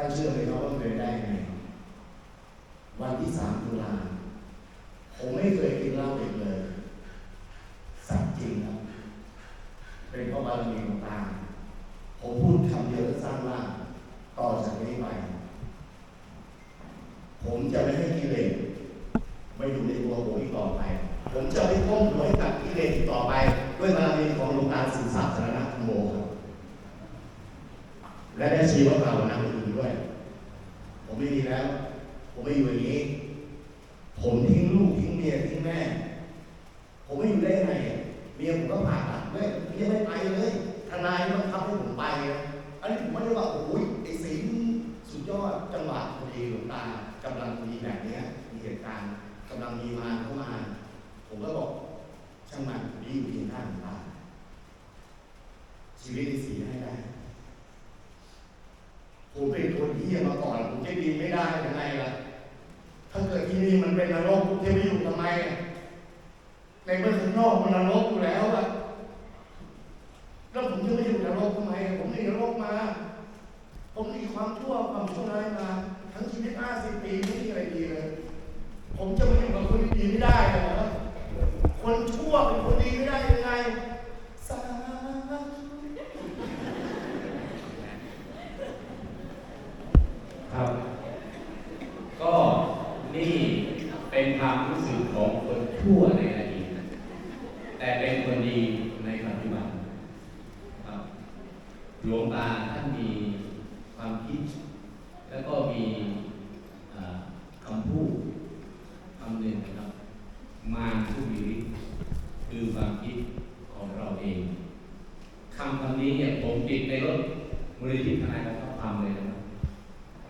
านเชื่อไหมครับว่ามันเป็นได้ไงวันที่สามตุลาผมไม่เคยกินเหล้าอีกเลยสัตว์จริงครับเป็นเพราะบารมีของตาผมพูดคำเดียวสั้นๆว่าต่อจากนี้ไปผมจะไม่ให้กิเลสไม่อยู่ในตัวผมอีกต่อไป ผมจะไม่ก้มหัวให้กับกิเลสอีกต่อไป ด้วยบารมีของหลวงตาสินศักดิ์สารนัธรรมโมครับและได้ชีวภาวนาอื่นด้วย ผมไม่มีแล้ว ผมไม่อยู่อย่างนี้ ผมทิ้งลูกทิ้งเมียทิ้งแม่ ผมไม่อยู่ได้ไงอะเมียผมก็ผ่าตัดด้วยเมียไม่ไปเลยทนายบังคับให้ผมไปนะอันนี้ผมไม่ได้ว่าโอ้ยไอ้สิงสุดยอดจังหวะพอดีหลวงตากำลังมีแบบเนี้ยมีเหตุการณ์กำลังมีมาเข้ามา ผมก็บอกช่างมันดีอยู่เพียงข้างหลวงตาชีวิตในสีให้ได้ ผมเป็นคนที่มาก่อน ผมจะดีไม่ได้ยังไงล่ะ ถ้าเกิดที่นี่มันเป็นนรกผมจะไป อยู่ทำไมอะในเมื่อข้างนอกมันนรกอยู่แล้วอะแล้วผมจะไม่อยู่นรกทำไมผมหนีนรกมา ผมหนีความชั่วความชั่วร้ายมา ทั้งชีวิต50ปีไม่มีอะไรดีเลย ผมจะมาอยู่กับคนดีไม่ได้เหรอคนชั่วเป็นคนดีไม่ได้ยังไงสาธุ ครับ ก็นี่เป็นความรู้สึกของคนชั่วในอดีตแต่เป็นคนดีในปัจจุบันครับหลวงตาท่านมีความคิด แล้วก็มีคำพูดคำหนึ่งนะครับ มาผู้มีฤทธิ์คือความคิดของเราเองคำคำนี้เนี่ยผมติดในรถมูลนิธิทนายของพระธรรมเลยนะครับ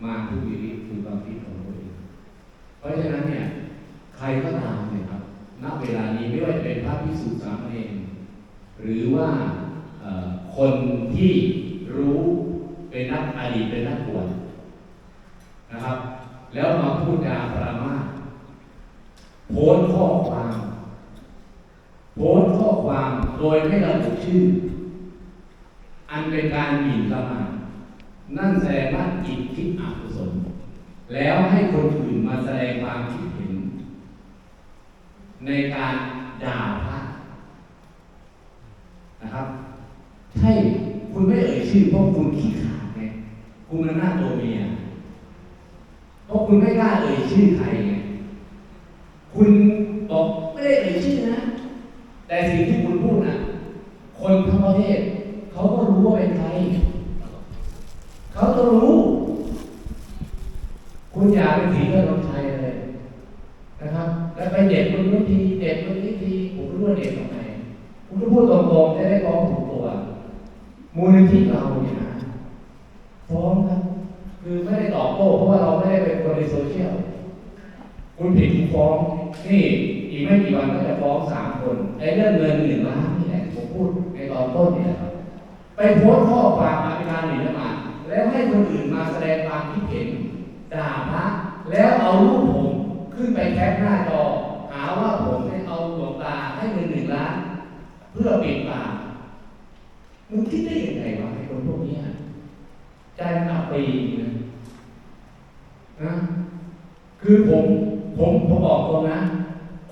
มาผู้มีฤทธิ์คือความคิดของตัวเอง เพราะฉะนั้นเนี่ยใครก็ตามเนี่ยครับณเวลานี้ไม่ว่าจะเป็นพระภิกษุสามเณรหรือว่าคนที่รู้เป็นนักอดีตเป็นนักบวช นะครับ แล้วมาพูดจาปรามาสโพสข้อความโพสข้อความโดยไม่ระบุชื่อ อันเป็นการหมิ่นประมาทนั่นแสดงว่าจิตคิดอกุศลแล้วให้คนอื่นมาแสดงความคิดเห็น ในการด่าพระนะครับ ใช่คุณไม่เอ่ยชื่อเพราะคุณขี้ขลาดไงคุณมันหน้าตัวเมีย เพราะคุณไม่กล้าเอ่ยชื่อใครไงคุณบอกไม่ได้เอ่ยชื่อนะ แต่สิ่งที่คุณพูดน่ะ คนทั้งประเทศเขาก็รู้ว่าเป็นใคร เขาต้องรู้ คุณอย่าเป็นสีเลือดลมชัยเลยนะครับ แล้วไปเด็ดคนนู้นทีเด็ดคนนี้ทีผมรู้ว่าเด็ดตรงไหนคุณก็พูดตรงๆจะได้ฟ้องถูกตัว มูลนิธิเราเนี่ยนะฟ้องครับ คือไม่ได้ตอบโต้เพราะว่าเราไม่ได้เป็นคนในโซเชียลคุณผิดคุณฟ้อง นี่อีกไม่กี่วันก็จะฟ้องสามคนไอ้เรื่องเงินหนึ่งล้านนี่แหละผมพูดในตอนต้นเนี่ยไปโพสต์ข้อความมาเป็นการหนประมาทแล้วให้คนอื่นมาแสดงความคิดเห็นด่าพระแล้วเอารูปผมขึ้นไปแคปหน้าจอ หาว่าผมให้เอาหลวงตาให้เงินหนึ่งล้าน เพื่อปิดปากมึงคิดได้ยังไงวะไอ้คนพวกเนี้ย ใจมันอับปีนะนะคือผมผมผมบอกตรงนะ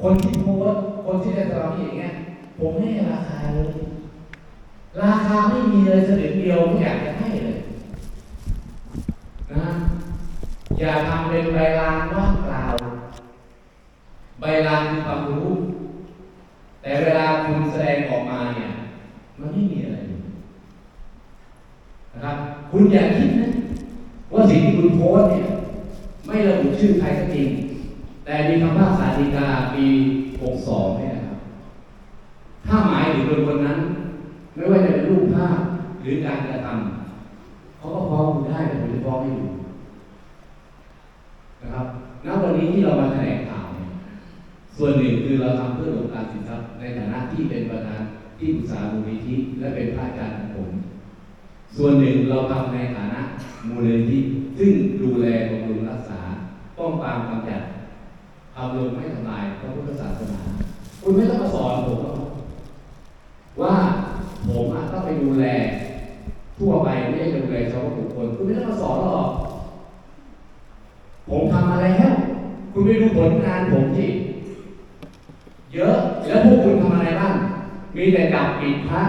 คนที่โพสคนที่ได้ตามอย่างเงี้ย ผมให้ราคาเลย ราคาไม่มีเลยสลึงเดียวไม่อยากจะให้เลย นะ อย่าทำเป็นใบลานว่างเปล่า ใบลานคือความรู้ แต่เวลาคุณแสดงออกมาเนี่ย มันไม่มีอะไรเลยนะครับ คุณอย่าคิดนะว่าสิ่งที่คุณโพสเนี่ยไม่ระบุชื่อใครก็จริง แต่มีคำว่าสาธิกาปี62เนี่ยนะครับถ้าหมายถึงคนคนนั้น ไม่ว่าจะเป็นรูปภาพหรือการกระทำเขาก็ฟ้องคุณได้แต่ผมจะฟ้องไม่อยู่นะครับณวันนี้ที่เรามาแถลงข่าวเนี่ยส่วนหนึ่งคือเราทำเพื่อหลวงการสินทรัพย์ในฐานะที่เป็นประธานที่ปรึกษามูลนิธิและเป็นพระอาจารย์ ส่วนหนึ่งเราทำในฐานะมูลนิธิซึ่งดูแลบำรุงรักษา ป้องปรามกำจัดทำลงไม่ทำลายพระพุทธศาสนา คุณไม่ต้องมาสอนผมว่าผมต้องไปดูแล ทั่วไปไม่ได้ดูแลเฉพาะบุคคลคุณไม่ต้องมาสอนหรอก ผมทำมาแล้ว คุณไปดูผลงานผมที่เยอะแล้วพวกคุณทำอะไรบ้าง มีแต่จับปิดพระ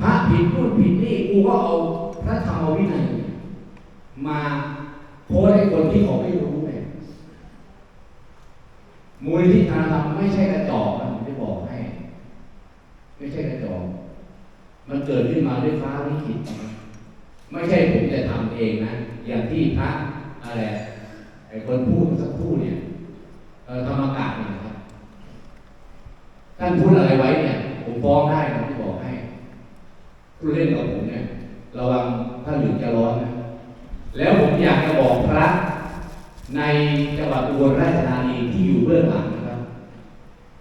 พระผิดนู่นผิดนี่กูก็เอาพระธรรมวินัยมาโพสให้คนที่เขาไม่รู้ไงมูลนิธิธรรมไม่ใช่กระจอกนะผมจะบอกให้ ไม่ใช่กระจอก มันเกิดขึ้นมาด้วยฟ้าลิขิตไม่ใช่ผมจะทำเองนะ อย่างที่พระอะไรไอ้คนพูดสักครู่เนี่ยธรรมกาศเนี่ยนะครับท่านพูดอะไรไว้เนี่ย ผมฟ้องได้นะที่บอกให้ ผู้เล่นกับผมเนี่ยระวังถ้าหลุดจะร้อนนะ แล้วผมอยากจะบอกพระในจังหวัดอุบลราชธานีที่อยู่เบื้องหลังนะครับ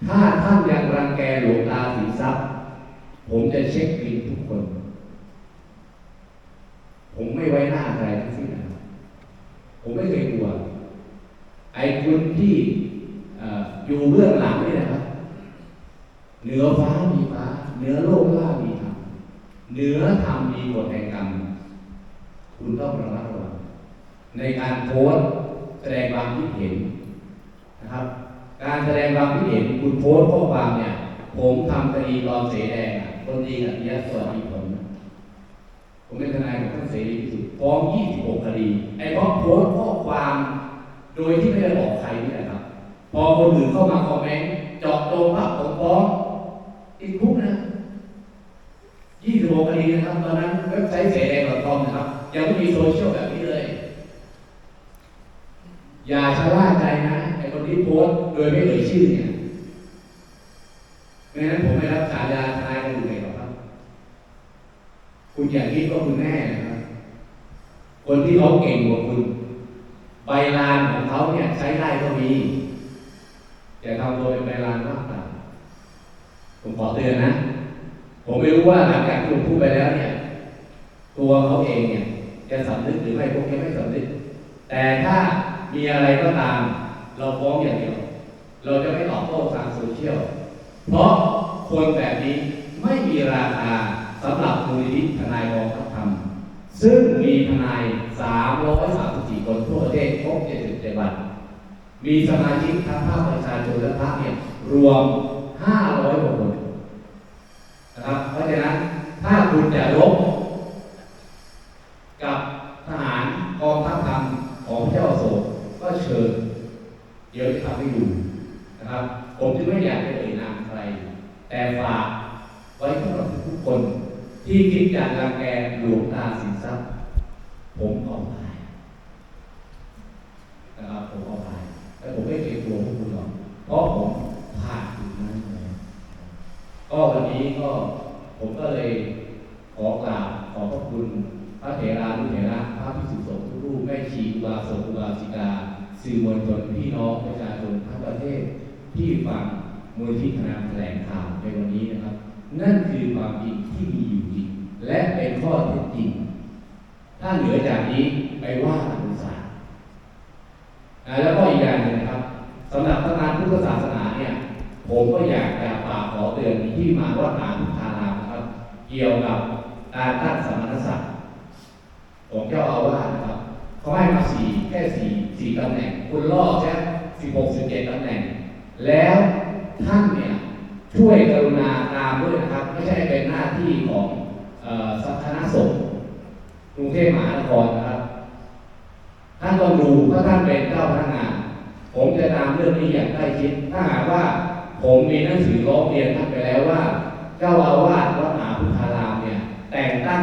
ถ้าท่านยังรังแกหลวงตาสินทรัพย์ ผมจะเช็คบินทุกคน ผมไม่ไว้หน้าใครทั้งสิ้นนะครับผมไม่เคยกลัว ไอ้คุณที่ออยู่เบื้องหลังนี่นะครับ เหนือฟ้ามีฟ้า เหนือโลกล่า เหนือธรรมมีกฎแห่งกรรม คุณต้องระมัดระวังในการโพสต์แสดงความคิดเห็นนะครับ การแสดงความคิดเห็นคุณโพสต์ข้อความเนี่ย ผมทำคดีตอนเสแดงคนดีกับยะสวัสดีผลผมเป็นทนายของท่านเสรีพิสุทธิ์ฟ้อง 26 คดี ไอ้เพราะโพสต์ข้อความ โดยที่ไม่ได้บอกใครนี่แหละครับ พอคนอื่นเข้ามาคอมเมนต์เจาะจงภาพผมฟ้องติดคุกนะ 26คดีนะครับตอนนั้นเว็บไซต์เสแดง .com นะครับ ยังไม่มีโซเชียลแบบนี้เลย อย่าชะล่าใจนะไอคนที่โพสต์โดยไม่เอ่ยชื่อเนี่ยไม่งั้นผมไม่รับฉายาทนายคนอื่นเลยหรอกครับ คุณอย่าคิดว่าคุณแน่นะครับคนที่เขาเก่งกว่าคุณ ใบลานของเขาเนี่ยใช้ได้ก็มี อย่าทำตัวเป็นใบลานมากกว่าผมขอเตือนนะ ผมไม่รู้ว่าหลังจากที่ผมพูดไปแล้วเนี่ย ตัวเขาเองเนี่ยจะสำนึกหรือไม่พวกนี้ไม่สำนึก แต่ถ้ามีอะไรก็ตาม เราฟ้องอย่างเดียว เราจะไม่ตอบโต้ทางโซเชียล เพราะคนแบบนี้ไม่มีราคาสำหรับมูลนิธิทนายกองทัพธรรม ซึ่งมีทนาย 334 คนทั่วประเทศครบ70จังหวัดมีสมาชิกทั้งภาคประชาชนและภาคเนี่ยรวม 500กว่าคน นะครับ เพราะฉะนั้นถ้าคุณจะลบกับทหารกองทัพธรรมของพระเจ้าโศกก็เชิญ เดี๋ยวจะทำให้ดูนะครับ ผมจึงไม่อยากจะเอ่ยนามใคร แต่ฝากไว้สำหรับทุกคนที่คิดจะรังแกหลวงตาสินทรัพย์ ผมเอาไปนะครับผมเอาไปและผมไม่เกรงกลัวพวกคุณหรอกเพราะผมผ่านจุดนั้นมาแล้ว ก็วันนี้ก็ผมก็เลยขอกราบขอบพระคุณพระเถรานุเถระพระภิกษุสงฆ์ทุกรูปแม่ชีอุบาสกอุบาสิกาสื่อมวลชนพี่น้องประชาชนทั้งประเทศที่ฟังมูลที่ธนาแถลงข่าวในวันนี้นะครับ นั่นคือความจริงที่มีอยู่จริง และเป็นข้อเท็จจริง ถ้าเหนือจากนี้ไปว่ากันศาลอ่าแล้วก็อีกอย่างหนึ่งนะครับสำหรับพระงานพุทธศาสนาเนี่ย ผมก็อยากจะฝากขอเตือนที่มาวัดหาพุทธารามนะครับ เกี่ยวกับการตั้งสมณศักดิ์ของเจ้าอาวาสนะครับเขาให้มาสี่แค่สี่สี่ตำแหน่ง คุณล่อแค่สิบหกสิบเจ็ดตำแหน่ง แล้วท่านเนี่ยช่วยกรุณาตามด้วยนะครับ ไม่ใช่เป็นหน้าที่ของสัคณะสงฆ์กรุงเทพมหานครนะครับท่านต้องดูถ้าท่านเป็นเจ้าพนักงาน ผมจะตามเรื่องนี้อย่างใกล้ชิดถ้าหากว่า ผมมีหนังสือร้องเรียนท่านไปแล้วว่า เจ้าอาวาสวัดมหาพุทธารามเนี่ย แต่งตั้ง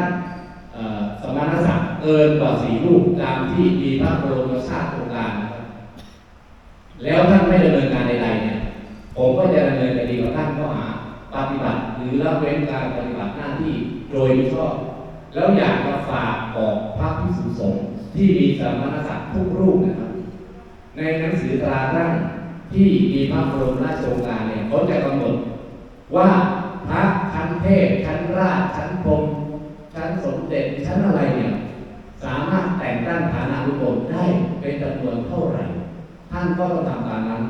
สมณศักดิ์เกินกว่าสี่รูปตามที่มีพระบรมชาติโครงการนะครับแล้วท่านไม่ดำเนินการใดๆเนี่ย ผมก็จะดำเนินคดีกับท่านข้อหาปฏิบัติหรือละเว้นการปฏิบัติหน้าที่โดยมิชอบ แล้วอยากจะฝากบอกพระภิกษุสงฆ์ที่มีสมณศักดิ์ทุกรูปนะครับ ในหนังสือตราตั้ง ที่มีพระบรมราชโองการเนี่ยเขาจะกำหนดว่าพระชั้นเทพชั้นราชชั้นพรมชั้นสมเด็จชั้นอะไรเนี่ยสามารถแต่งตั้งฐานานุกรมได้เป็นจำนวนเท่าไหร่ ท่านก็ต้องทำตามนั้น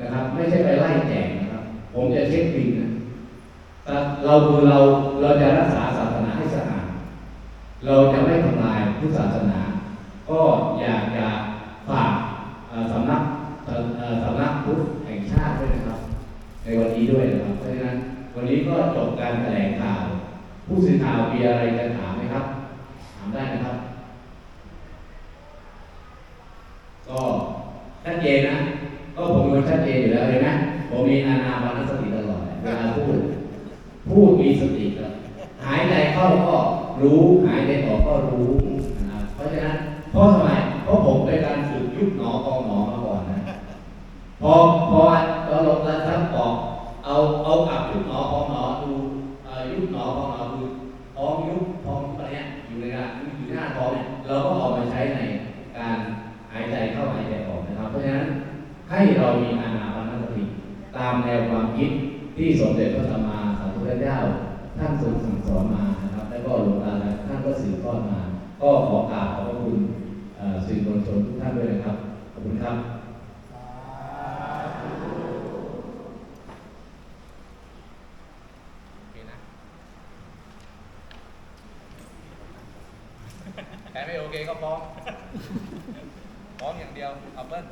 นะครับ ไม่ใช่ไปไล่แจกนะครับ ผมจะเช็คบินนะแต่เราคือเราเราจะรักษาศาสนาให้สะอาดเราจะไม่ทำลายพุทธศาสนา ก็อยากจะฝากเอ่อสำนัก เอ่อเอ่ด้วยนะครับ เพราะฉะนั้นวันนี้ก็จบการแถลงข่าว ผู้สื่อข่าวมีอะไรจะถามไหมครับ ถามได้นะครับ ก็ชัดเจนนะ ก็ผมเป็นคนชัดเจนอยู่แล้วเลยนะ ผมมีอานาปานสติตลอดเวลาพูด พูดมีสติครับหายใจเข้าก็รู้ หายใจออกก็รู้ เด็จพระสัมมาสัมพุทธเจ้าท่านทรงสั่งสอนมานะครับ แล้วก็หลวงตาท่านก็สืบทอดมา ก็ขอกราบขอบพระคุณสื่อมวลชนทุกท่านด้วยนะครับ ขอบคุณครับโอเคนะแต่ไม่โอเคก็ฟ้องฟ้องอย่างเดียวเอาเปิ้ล